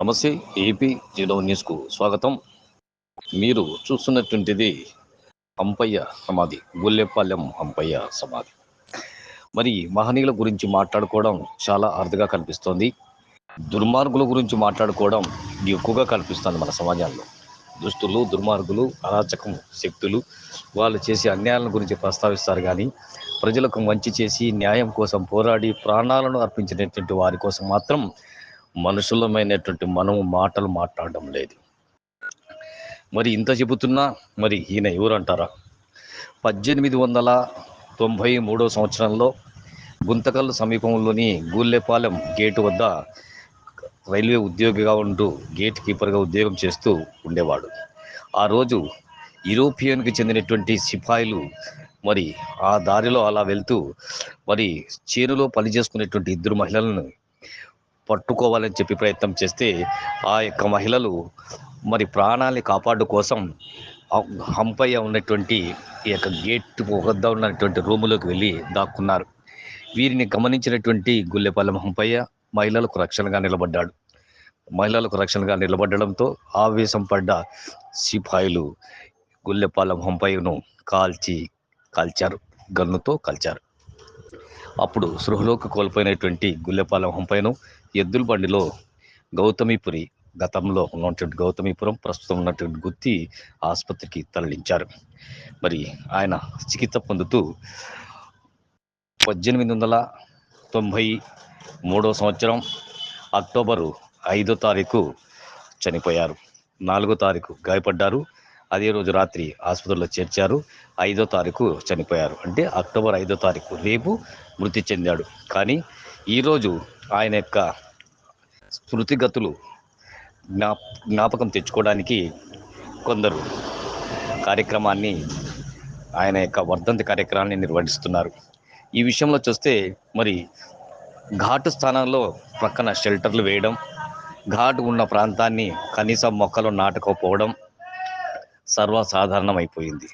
నమస్తే AP zero న్యూస్కు స్వాగతం. మీరు చూస్తున్నటువంటిది హంపయ్య సమాధి గుల్లెపాలెం హంపయ్య సమాధి. మరి మహనీయుల గురించి మాట్లాడుకోవడం చాలా అరుదుగా కనిపిస్తోంది. దుర్మార్గుల గురించి మాట్లాడుకోవడం ఎక్కువగా కనిపిస్తుంది మన సమాజంలో. దుస్తులు దుర్మార్గులు అరాచకం శక్తులు వాళ్ళు చేసే అన్యాయాల గురించి ప్రస్తావిస్తారు కానీ ప్రజలకు మంచి చేసి న్యాయం కోసం పోరాడి ప్రాణాలను అర్పించినటువంటి వారి కోసం మాత్రం మనుషులమైనటువంటి మనము మాటలు మాట్లాడడం లేదు. మరి ఇంత చెబుతున్నా మరి ఈయన ఎవరు అంటారా పద్దెనిమిది వందల తొంభై మూడో సంవత్సరంలో గుంతకల్ సమీపంలోని గూల్లెపాలెం గేటు వద్ద రైల్వే ఉద్యోగిగా ఉంటూ గేట్ కీపర్గా ఉద్యోగం చేస్తూ ఉండేవాడు. ఆ రోజు యూరోపియన్కి చెందినటువంటి సిపాయిలు మరి ఆ దారిలో అలా వెళ్తూ మరి చేనులో పనిచేసుకునేటువంటి ఇద్దరు మహిళలను పట్టుకోవాలని చెప్పి ప్రయత్నం చేస్తే ఆ యొక్క మహిళలు మరి ప్రాణాన్ని కాపాడు కోసం హంపయ్య ఉన్నటువంటి ఈ యొక్క గేట్ వద్ద ఉన్నటువంటి రూములోకి వెళ్ళి దాక్కున్నారు. వీరిని గమనించినటువంటి గుల్లెపాలెం హంపయ్య మహిళలకు రక్షణగా నిలబడ్డాడు. మహిళలకు రక్షణగా నిలబడడంతో ఆవేశం పడ్డ సిపాయిలు గుల్లెపాలెం హంపయ్యను కాల్చి కాల్చారు. గన్నుతో కాల్చారు. అప్పుడు సృహలోకి కోల్పోయినటువంటి గుల్లెపాలెం హంపయ్యను ఎద్దుల బండిలో గౌతమిపురి గతంలో ఉన్నటువంటి గౌతమిపురం ప్రస్తుతం ఉన్నటువంటి గుత్తి ఆసుపత్రికి తరలించారు. మరి ఆయన చికిత్స పొందుతూ పద్దెనిమిది వందల తొంభై మూడో సంవత్సరం అక్టోబరు ఐదో తారీఖు చనిపోయారు. నాలుగో తారీఖు గాయపడ్డారు. అదే రోజు రాత్రి ఆసుపత్రిలో చేర్చారు. ఐదో తారీఖు చనిపోయారు. అంటే అక్టోబర్ ఐదో తారీఖు రేపు మృతి చెందాడు. కానీ ఈరోజు ఆయన యొక్క స్మృతిగతులు జ్ఞా జ్ఞాపకం తెచ్చుకోవడానికి కొందరు కార్యక్రమాన్ని ఆయన యొక్క వర్ధంతి కార్యక్రమాన్ని నిర్వహిస్తున్నారు. ఈ విషయంలో చూస్తే మరి ఘాటు స్థానంలో ప్రక్కన షెల్టర్లు వేయడం ఘాటు ఉన్న ప్రాంతాన్ని కనీసం మొక్కలు నాటుకోపోవడం సర్వసాధారణమైపోయింది.